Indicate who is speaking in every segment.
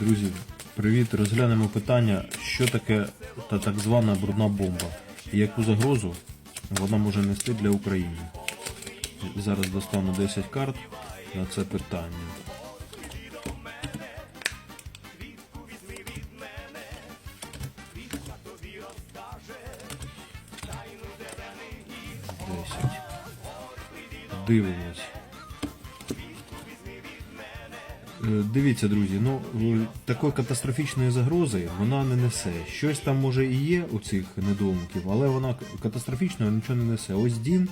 Speaker 1: Друзі, привіт! Розглянемо питання, що таке та так звана брудна бомба і яку загрозу вона може нести для України. Зараз достану 10 карт на це питання. Десять. Дивимось. Дивіться, друзі, ну е, такої катастрофічної загрози вона не несе. Щось там може і є у цих недоумків, але вона катастрофічно нічого не несе. Ось дім,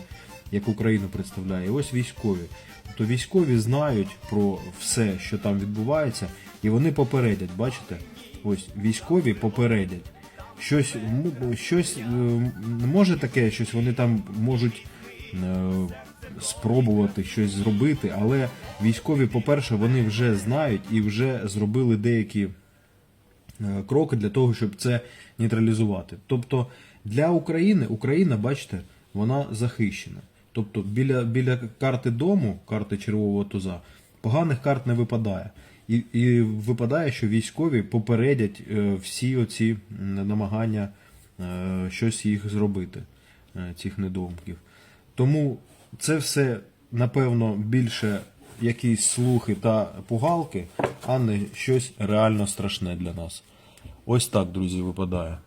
Speaker 1: як Україну представляє, ось військові. Тобто військові знають про все, що там відбувається, і вони попередять. Бачите? Ось військові попередять. Щось, щось е, може таке, щось вони там можуть е, спробувати щось зробити, але військові, по-перше, вони вже знають і вже зробили деякі е, кроки для того, щоб це нейтралізувати. Тобто для України, Україна, бачите, вона захищена. Тобто біля, біля карти дому, карти червового туза, поганих карт не випадає. І, і випадає, що військові попередять е, всі оці намагання е, щось їх зробити, цих недоумків. Тому це все, напевно, більше якісь слухи та пугалки, а не щось реально страшне для нас. Ось так, друзі, випадає.